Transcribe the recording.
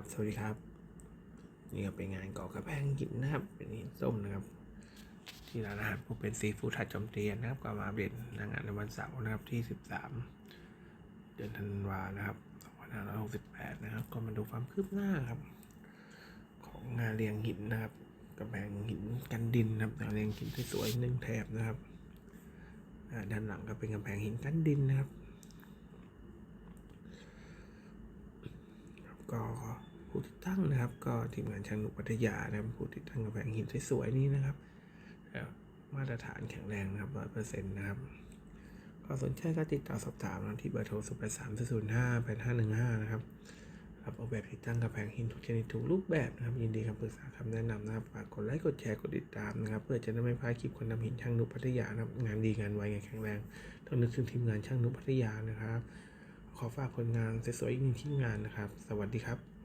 ครับ สวัสดีครับ นี่ก็เป็นงานก่อกระแพงหินนะครับ เป็นหินส้มนะครับ ที่ร้านอาหารผมเป็นซีฟู้ดทัดจอมเทียนนะครับ ก็มาอัปเดตนางานในวันเสาร์นะครับที่ 13 เดือนธันวานะครับ2568 นะครับ ก็มาดูความคืบหน้าครับ ของงานเรียงหินนะครับกระแพงหินกันดินนะครับงานเรียงหินที่สวยหนึ่งแถบนะครับด้านหลังก็เป็นกำแพงหินกันดินนะครับ ก็ ผู้ติดตั้งนะครับ ก็ทีมงานช่างหนุพัทยานะครับผู้ติดตั้งกระแพงหินสวยๆนี้นะครับ มาตรฐานแข็งแรงนะครับร้อยเปอร์เซ็นต์นะครับก็สนใจก็ติดต่อสอบถามนะที่เบอร์โทร0 8 3 0 0 5 8 5 1 5นะครับรับออกแบบติดตั้งกระแพงหินทุกชนิดทุกรูปแบบนะครับ ยินดีคำปรึกษาคำแนะนำนะครับฝากกดไลค์กดแชร์กดติดตามนะครับเพื่อจะได้ไม่พลาดคลิปคนนำหินช่างนุพัทยานะครับงานดีงานไวงานแข็งแรงต้องนึกถึงทีมงานช่างนุพัทยานะครับ ขอฝากผลงานสวยๆอีกหนึ่งทีมงานนะครับ สวัสดีครับ